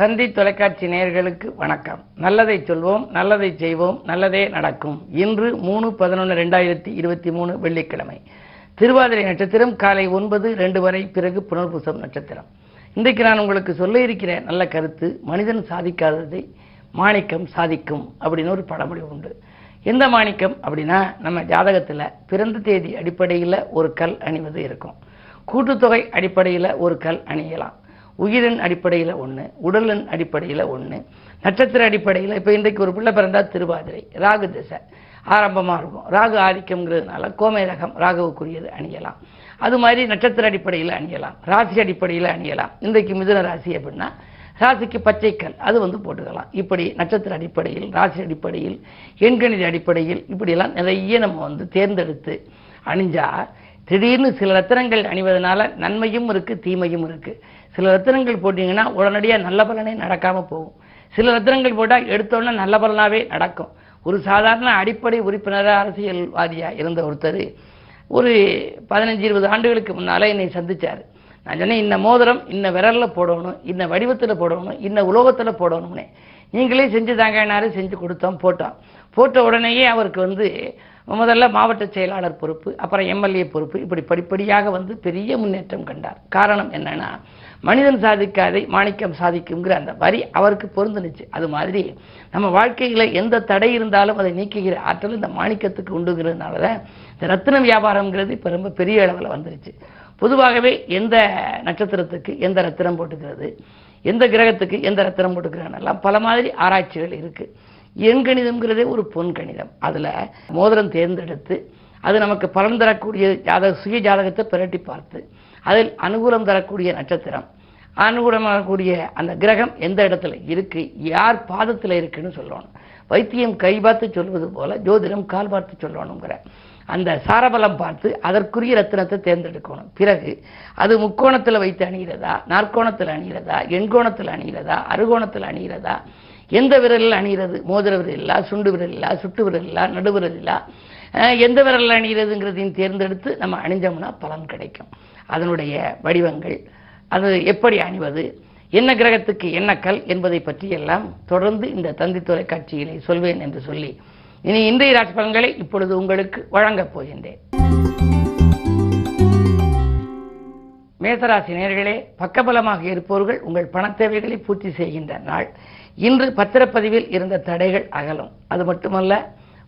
தந்தி தொலைக்காட்சி நேயர்களுக்கு வணக்கம். நல்லதை சொல்வோம் நல்லதை செய்வோம் நல்லதே நடக்கும். இன்று மூணு பதினொன்று ரெண்டாயிரத்தி இருபத்தி மூணு வெள்ளிக்கிழமை. திருவாதிரை நட்சத்திரம் காலை ஒன்பது ரெண்டு வரை பிறகு புனர்பூசம் நட்சத்திரம். இன்றைக்கு நான் உங்களுக்கு சொல்ல இருக்கிற நல்ல கருத்து மனிதன் சாதிக்காததை மாணிக்கம் சாதிக்கும் அப்படின்னு ஒரு பழமொழி உண்டு. எந்த மாணிக்கம் அப்படின்னா நம்ம ஜாதகத்தில் பிறந்த தேதி அடிப்படையில் ஒரு கல் அணிவது இருக்கும். கூட்டுத்தொகை அடிப்படையில் ஒரு கல் அணியலாம். உயிரின் அடிப்படையில் ஒன்று உடலின் அடிப்படையில் ஒன்று நட்சத்திர அடிப்படையில் இப்போ இன்றைக்கு ஒரு பிள்ளை பிறந்தா திருவாதிரை ராகு திசை ஆரம்பமாக இருக்கும். ராகு ஆதிக்கம்ங்கிறதுனால கோமை ரகம் ராகுவுக்குரியது அணியலாம். அது மாதிரி நட்சத்திர அடிப்படையில் அணியலாம். ராசி அடிப்படையில் அணியலாம். இன்றைக்கு மிதுன ராசி அப்படின்னா ராசிக்கு பச்சைக்கல் அது வந்து போட்டுக்கலாம். இப்படி நட்சத்திர அடிப்படையில் ராசி அடிப்படையில் எண்கணித அடிப்படையில் இப்படியெல்லாம் நிறைய நம்ம வந்து தேர்ந்தெடுத்து அணிஞ்சால் திடீர்னு சில ரத்தினங்கள் அணிவதனால நன்மையும் இருக்குது தீமையும் இருக்குது சில ரத்தினங்கள் போட்டிங்கன்னா உடனடியாக நல்ல பலனே நடக்காமல் போகும். சில ரத்தினங்கள் போட்டால் எடுத்தோடனே நல்ல பலனாகவே நடக்கும். ஒரு சாதாரண அடிப்படை உறுப்பினராக அரசியல்வாதியாக இருந்த ஒருத்தர் ஒரு பதினஞ்சு இருபது ஆண்டுகளுக்கு முன்னால் என்னை சந்திச்சார். நான் சொன்னேன் இந்த மோதிரம் இன்ன விரலில் போடணும் இன்ன வடிவத்தில் போடணும் இன்ன உலோகத்தில் போடணும்னே. நீங்களே செஞ்சு தாங்கன்னாரு செஞ்சு கொடுத்தோம் போட்டோம். போட்ட உடனேயே அவருக்கு வந்து முதல்ல மாவட்ட செயலாளர் பொறுப்பு அப்புறம் எம்எல்ஏ பொறுப்பு இப்படி படிப்படியாக வந்து பெரிய முன்னேற்றம் கண்டார். காரணம் என்னன்னா மனிதன் சாதிக்காதை மாணிக்கம் சாதிக்குங்கிற அந்த வரி அவருக்கு பொருந்துனுச்சு. அது மாதிரி நம்ம வாழ்க்கையில் எந்த தடை இருந்தாலும் அதை நீக்குகிற ஆற்றல் இந்த மாணிக்கத்துக்கு உண்டுங்கிறதுனால தான் இந்த ரத்தின வியாபாரம்ங்கிறது இப்போ ரொம்ப பெரிய அளவில் வந்துருச்சு. பொதுவாகவே எந்த நட்சத்திரத்துக்கு எந்த ரத்தினம் போட்டுக்கிறது எந்த கிரகத்துக்கு எந்த ரத்தினம் போட்டுக்கிறாங்கலாம் பல மாதிரி ஆராய்ச்சிகள் இருக்குது எண் எண்கணிதம்ங்கிறதே ஒரு பொன் கணிதம். அதில் மோதிரம் தேர்ந்தெடுத்து அது நமக்கு பலன் தரக்கூடிய ஜாதக சுய ஜாதகத்தை பிரட்டி பார்த்து அதில் அனுகூலம் தரக்கூடிய நட்சத்திரம் அனுகூலமாகக்கூடிய அந்த கிரகம் எந்த இடத்துல இருக்கு யார் பாதத்தில் இருக்குன்னு சொல்லணும் வைத்தியம் கை பார்த்து சொல்வது போல ஜோதிடம் கால் பார்த்து சொல்லணுங்கிற அந்த சாரபலம் பார்த்து அதற்குரிய ரத்தினத்தை தேர்ந்தெடுக்கணும். பிறகு அது முக்கோணத்தில் வைத்து அணிகிறதா நாற்கோணத்தில் அணிகிறதா எண்கோணத்தில் அணிகிறதா அறுகோணத்தில் அணிகிறதா எந்த விரலில் அணிகிறது? மோதிர விரலில்லா சுண்டு விரலில்லா சுட்டு விரலில்லா நடுவிரலில்லா அஹ், எந்த விரலில் அணிகிறதுங்கிறதையும் தேர்ந்தெடுத்து நம்ம அணிஞ்சோம்னா பலன் கிடைக்கும். அதனுடைய வடிவங்கள் அது எப்படி அணிவது? என்ன கிரகத்துக்கு என்ன கல் என்பதை பற்றி எல்லாம் தொடர்ந்து இந்த தந்தி தொலைக்காட்சியிலே சொல்வேன் என்று சொல்லி இனி இன்றைய ராசி பலன்களை இப்பொழுது உங்களுக்கு வழங்கப் போகின்றேன். மேசராசி நேர்களே பக்கபலமாக இருப்பவர்கள் உங்கள் பணத்தேவைகளை பூர்த்தி செய்கின்ற நாள். இன்று பத்திரப்பதிவில் இருந்த தடைகள் அகலும். அது மட்டுமல்ல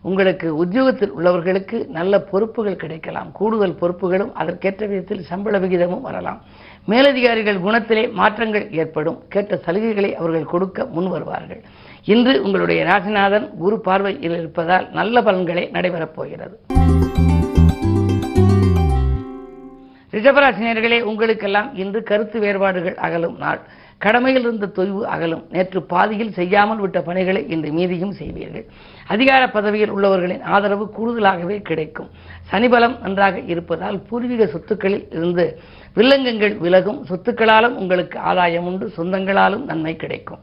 உங்களுக்கு உத்தியோகத்தில் உள்ளவர்களுக்கு நல்ல பொறுப்புகள் கிடைக்கலாம். கூடுதல் பொறுப்புகளும் அதற்கேற்ற விதத்தில் சம்பள விகிதமும் வரலாம். மேலதிகாரிகள் குணத்திலே மாற்றங்கள் ஏற்படும். கேட்ட சலுகைகளை அவர்கள் கொடுக்க முன் வருவார்கள். இன்று உங்களுடைய ராசிநாதன் குரு பார்வையில் இருப்பதால் நல்ல பலன்களே நடைபெறப் போகிறது. ரிஷபராசினியர்களே உங்களுக்கெல்லாம் இன்று கருத்து வேறுபாடுகள் அகலும் நாள். கடமையில் இருந்த தொய்வு அகலும். நேற்று பாதியில் செய்யாமல் விட்ட பணிகளை இன்று மீதியும் செய்வீர்கள். அதிகார பதவியில் உள்ளவர்களின் ஆதரவு கூடுதலாகவே கிடைக்கும். சனிபலம் நன்றாக இருப்பதால் பூர்வீக சொத்துக்களில் இருந்து வில்லங்கங்கள் விலகும். சொத்துக்களாலும் உங்களுக்கு ஆதாயம் உண்டு சொந்தங்களாலும் நன்மை கிடைக்கும்.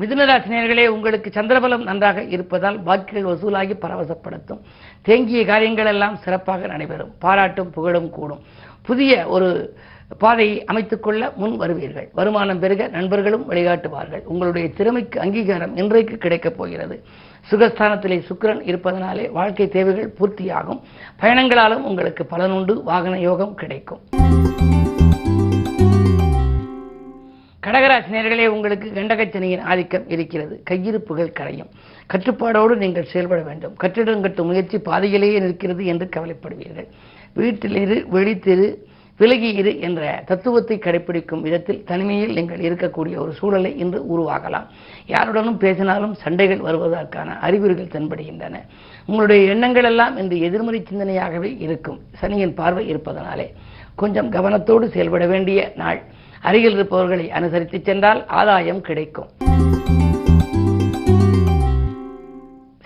மிதுனராசினியர்களே உங்களுக்கு சந்திரபலம் நன்றாக இருப்பதால் பாக்கிகள் வசூலாகி பரவசப்படுத்தும். தேங்கிய காரியங்கள் எல்லாம் சிறப்பாக நடைபெறும். பாராட்டும் புகழும் கூடும். புதிய ஒரு பாதையை அமைத்துக்கொள்ள முன் வருவீர்கள். வருமானம் பெருக நண்பர்களும் வழிகாட்டுவார்கள். உங்களுடைய திறமைக்கு அங்கீகாரம் இன்றைக்கு கிடைக்கப் போகிறது. சுகஸ்தானத்திலே சுக்கரன் இருப்பதனாலே வாழ்க்கை தேவைகள் பூர்த்தியாகும். பயணங்களாலும் உங்களுக்கு பலனுண்டு வாகன யோகம் கிடைக்கும். கடகராசினியர்களே உங்களுக்கு கண்டகச்சனையின் ஆதிக்கம் இருக்கிறது. கையிருப்புகள் கரையும். கட்டுப்பாடோடு நீங்கள் செயல்பட வேண்டும். கட்டிடம் கட்டும் முயற்சி பாதையிலேயே நிற்கிறது என்று கவலைப்படுவீர்கள். வீட்டிலிரு வெளித்திரு விலகி இரு என்ற தத்துவத்தை கடைபிடிக்கும் விதத்தில் தனிமையில் நீங்கள் இருக்கக்கூடிய ஒரு சூழலை இன்று உருவாகலாம் யாருடனும் பேசினாலும் சண்டைகள் வருவதற்கான அறிகுறிகள் தென்படுகின்றன. உங்களுடைய எண்ணங்கள் எல்லாம் இன்று எதிர்மறை சிந்தனையாகவே இருக்கும். சனியின் பார்வை இருப்பதனாலே கொஞ்சம் கவனத்தோடு செயல்பட வேண்டிய நாள். அருகில் இருப்பவர்களை அனுசரித்து சென்றால் ஆதாயம் கிடைக்கும்.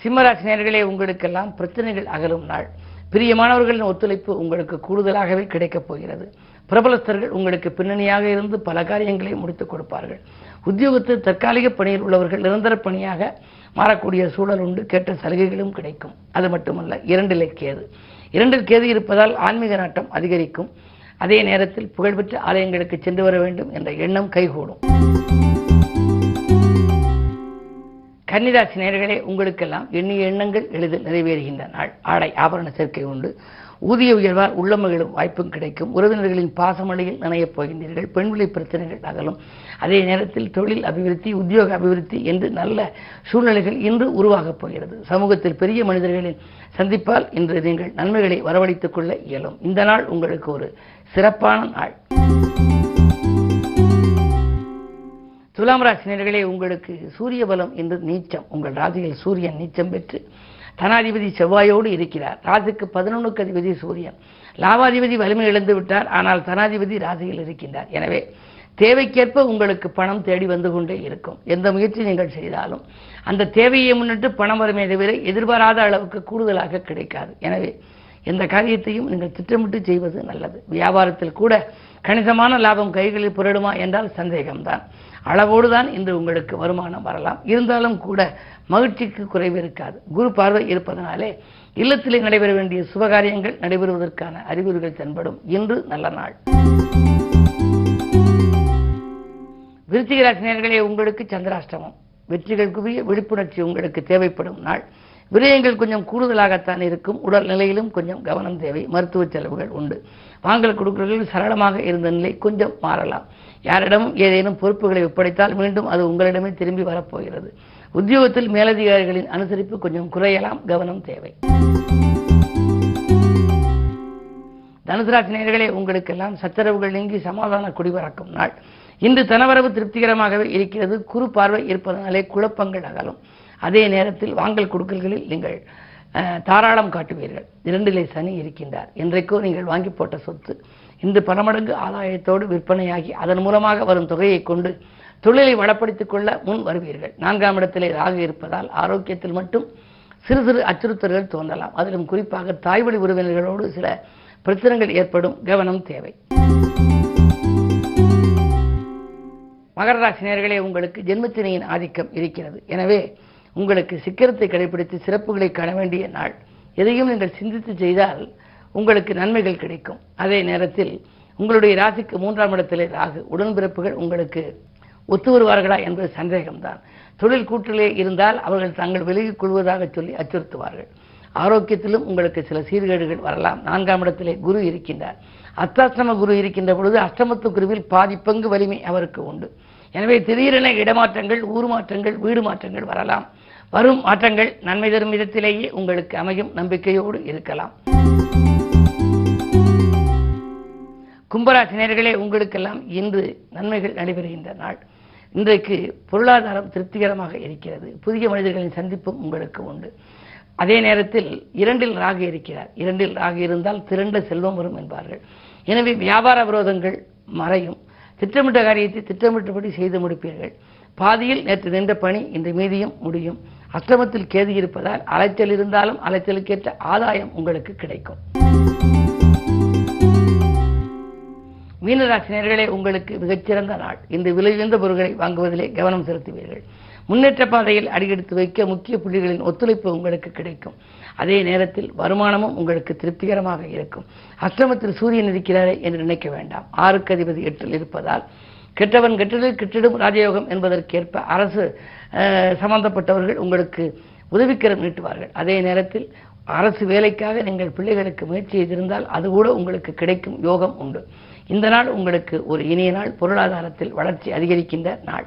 சிம்மராசினியர்களே உங்களுக்கெல்லாம் பிரச்சனைகள் அகலும் நாள். பிரியமானவர்களின் ஒத்துழைப்பு உங்களுக்கு கூடுதலாகவே கிடைக்கப் போகிறது. பிரபலஸ்தர்கள் உங்களுக்கு பின்னணியாக இருந்து பல காரியங்களை முடித்துக் கொடுப்பார்கள். உத்தியோகத்தில் தற்காலிக பணியில் உள்ளவர்கள் நிரந்தர பணியாக மாறக்கூடிய சூழல் உண்டு. கேட்ட சலுகைகளும் கிடைக்கும். அது மட்டுமல்ல இரண்டிலே கேது. இரண்டில் கேது இருப்பதால் ஆன்மீக நாட்டம் அதிகரிக்கும். அதே நேரத்தில் புகழ்பெற்ற ஆலயங்களுக்கு சென்று வர வேண்டும் என்ற எண்ணம் கைகூடும். கன்னிராசி நேர்களே உங்களுக்கெல்லாம் எண்ணிய எண்ணங்கள் எளிதில் நிறைவேறுகின்ற நாள். ஆடை ஆபரண சேர்க்கை உண்டு. ஊதிய உயர்வால் உள்ளமகளும் வாய்ப்பும் கிடைக்கும். உறவினர்களின் பாசமழையில் நினையப் போகின்றீர்கள். பெண்விலை பிரச்சனைகள் அகலும். அதே நேரத்தில் தொழில் அபிவிருத்தி உத்தியோக அபிவிருத்தி என்று நல்ல சூழ்நிலைகள் இன்று உருவாகப் போகிறது. சமூகத்தில் பெரிய மனிதர்களின் சந்திப்பால் இன்று நீங்கள் நன்மைகளை வரவழைத்துக் கொள்ள இயலும். இந்த நாள் உங்களுக்கு ஒரு சிறப்பான நாள். துலாம் ராசினியர்களே உங்களுக்கு சூரிய பலம் என்று நீச்சம். உங்கள் ராசியில் சூரியன் நீச்சம் பெற்று தனாதிபதி செவ்வாயோடு இருக்கிறார். ராசிக்கு பதினொன்றுக்கு அதிபதி சூரியன். லாபாதிபதி வலிமை இழந்து விட்டார். ஆனால் தனாதிபதி ராசியில் இருக்கின்றார். எனவே தேவைக்கேற்ப உங்களுக்கு பணம் தேடி வந்து கொண்டே இருக்கும். எந்த முயற்சி நீங்கள் செய்தாலும் அந்த தேவையை முன்னிட்டு பணம் வருமே தவிர எதிர்பாராத அளவுக்கு கூடுதலாக கிடைக்காது. எனவே எந்த காரியத்தையும் நீங்கள் திட்டமிட்டு செய்வது நல்லது. வியாபாரத்தில் கூட கணிசமான லாபம் கைகளில் புரடுமா என்றால் சந்தேகம்தான். அளவோடு தான் இன்று உங்களுக்கு வருமானம் வரலாம். இருந்தாலும் கூட மகிழ்ச்சிக்கு குறைவு இருக்காது. குரு பார்வை இருப்பதனாலே இல்லத்திலே நடைபெற வேண்டிய சுபகாரியங்கள் நடைபெறுவதற்கான அறிகுறிகள் தென்படும். இன்று நல்ல நாள். விருச்சிக உங்களுக்கு சந்திராஷ்டமம். வெற்றிகள் குவிய விழிப்புணர்ச்சி உங்களுக்கு தேவைப்படும் நாள். விரயங்கள் கொஞ்சம் கூடுதலாகத்தான் இருக்கும். உடல் நிலையிலும் கொஞ்சம் கவனம் தேவை. மருத்துவ செலவுகள் உண்டு. வாங்கல் கொடுக்கல்களில் சரளமாக இருந்த நிலை கொஞ்சம் மாறலாம். யாரிடமும் ஏதேனும் பொறுப்புகளை ஒப்படைத்தால் மீண்டும் அது உங்களிடமே திரும்பி வரப்போகிறது. உத்தியோகத்தில் மேலதிகாரிகளின் அனுசரிப்பு கொஞ்சம் குறையலாம். கவனம் தேவை. தனுசு நேயர்களே உங்களுக்கெல்லாம் சச்சரவுகள் நீங்கி சமாதான குடிபறக்கும் நாள். இன்று தனவரவு திருப்திகரமாகவே இருக்கிறது. குறு பார்வை இருப்பதனாலே குழப்பங்கள் அகலும். அதே நேரத்தில் வாங்கல் கொடுக்கல்களில் நீங்கள் தாராளம் காட்டுவீர்கள். இரண்டிலே சனி இருக்கின்றார். என்றைக்கோ நீங்கள் வாங்கி போட்ட சொத்து இன்று பணமடங்கு ஆதாயத்தோடு விற்பனையாகி அதன் மூலமாக வரும் தொகையை கொண்டு தொழிலை வளப்படுத்திக் கொள்ள முன் வருவீர்கள். நான்காம் இடத்திலே ராகு இருப்பதால் ஆரோக்கியத்தில் மட்டும் சிறு சிறு அச்சுறுத்தல்கள் தோன்றலாம். அதிலும் குறிப்பாக தாய்வழி உறவினர்களோடு சில பிரச்சனைகள் ஏற்படும் கவனம் தேவை. மகர ராசினியர்களே உங்களுக்கு ஜென்மத்தினையின் ஆதிக்கம் இருக்கிறது. எனவே உங்களுக்கு சிக்கரத்தை கடைபிடித்து சிறப்புகளை காண வேண்டிய நாள். எதையும் நீங்கள் சிந்தித்து செய்தால் உங்களுக்கு நன்மைகள் கிடைக்கும். அதே நேரத்தில் உங்களுடைய ராசிக்கு மூன்றாம் இடத்திலே ராகு. உடன்பிறப்புகள் உங்களுக்கு ஒத்து வருவார்களா என்பது சந்தேகம்தான். தொழில் கூட்டிலே இருந்தால் அவர்கள் தாங்கள் விலகிக் கொள்வதாக சொல்லி அச்சுறுத்துவார்கள். ஆரோக்கியத்திலும் உங்களுக்கு சில சீர்கேடுகள் வரலாம். நான்காம் இடத்திலே குரு இருக்கின்றார். அத்தாசிரம குரு இருக்கின்ற பொழுது அஷ்டமத்து குருவில் பாதி பங்கு வலிமை அவருக்கு உண்டு. எனவே திடீரென இடமாற்றங்கள் ஊர் மாற்றங்கள் வீடு மாற்றங்கள் வரலாம். வரும் மாற்றங்கள் நன்மை தரும் விதத்திலேயே உங்களுக்கு அமையும் நம்பிக்கையோடு இருக்கலாம். கும்பராசினியர்களே உங்களுக்கெல்லாம் இன்று நன்மைகள் நடைபெறுகின்ற நாள். இன்றைக்கு பொருளாதாரம் திருப்திகரமாக இருக்கிறது. புதிய மனிதர்களின் சந்திப்பும் உங்களுக்கு உண்டு. அதே நேரத்தில் இரண்டில் ராகு இருக்கிறார். இரண்டில் ராகு இருந்தால் திரண்ட செல்வம் வரும் என்பார்கள். எனவே வியாபார விரோதங்கள் மறையும். திட்டமிட்ட காரியத்தை திட்டமிட்டபடி செய்து முடிப்பீர்கள். பாதியில் நேற்று நின்ற பணி இன்று மீதியும் முடியும். அஷ்டமத்தில் கேது இருப்பதால் அலைச்சல் இருந்தாலும் அலைச்சலுக்கேற்ற ஆதாயம் உங்களுக்கு கிடைக்கும். மீனராசினியர்களே உங்களுக்கு மிகச்சிறந்த நாள். இந்த விலை உயர்ந்த பொருட்களை வாங்குவதிலே கவனம் செலுத்துவீர்கள். முன்னேற்ற பாதையில் அடியெடுத்து வைக்க முக்கிய புள்ளிகளின் ஒத்துழைப்பு உங்களுக்கு கிடைக்கும். அதே நேரத்தில் வருமானமும் உங்களுக்கு திருப்திகரமாக இருக்கும். அஷ்டமத்தில் சூரியன் இருக்கிறாரே என்று நினைக்க வேண்டாம். ஆறுக்கு அதிபதி எட்டில் இருப்பதால் கெட்டவன் கெட்டதில் கெட்டிடும் ராஜயோகம் என்பதற்கேற்ப அரசு சம்பந்தப்பட்டவர்கள் உங்களுக்கு உதவிக்கரம் நீட்டுவார்கள். அதே நேரத்தில் அரசு வேலைக்காக நீங்கள் பிள்ளைகளுக்கு முயற்சி செய்திருந்தால் அது கூட உங்களுக்கு கிடைக்கும் யோகம் உண்டு. இந்த நாள் உங்களுக்கு ஒரு இனிய நாள். பொருளாதாரத்தில் வளர்ச்சி அதிகரிக்கின்ற நாள்.